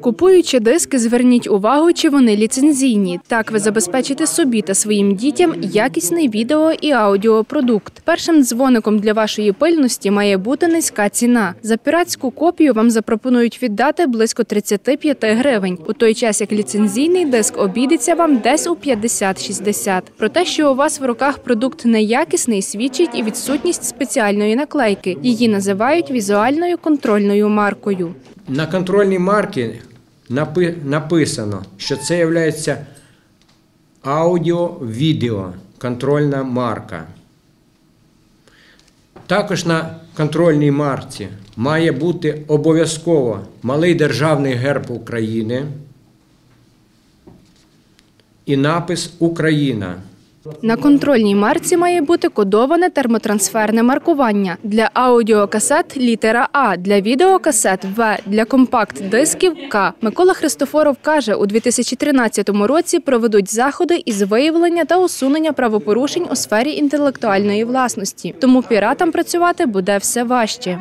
Купуючи диски, зверніть увагу, чи вони ліцензійні. Так ви забезпечите собі та своїм дітям якісний відео і аудіопродукт. Першим дзвоником для вашої пильності має бути низька ціна. За піратську копію вам запропонують віддати близько 35 гривень, у той час як ліцензійний диск обійдеться вам десь у 50-60. Про те, що у вас в руках продукт неякісний, свідчить і відсутність спеціальної наклейки. Її називають візуальною контрольною маркою. На контрольній марці напи- написано, що це є аудіо-відео контрольна марка. Також на контрольній марці має бути обов'язково малий державний герб України і напис Україна. На контрольній марці має бути кодоване термотрансферне маркування для аудіокасет літера А, для відеокасет В, для компакт-дисків К. Микола Христофоров каже, у 2013 році проведуть заходи із виявлення та усунення правопорушень у сфері інтелектуальної власності. Тому піратам працювати буде все важче.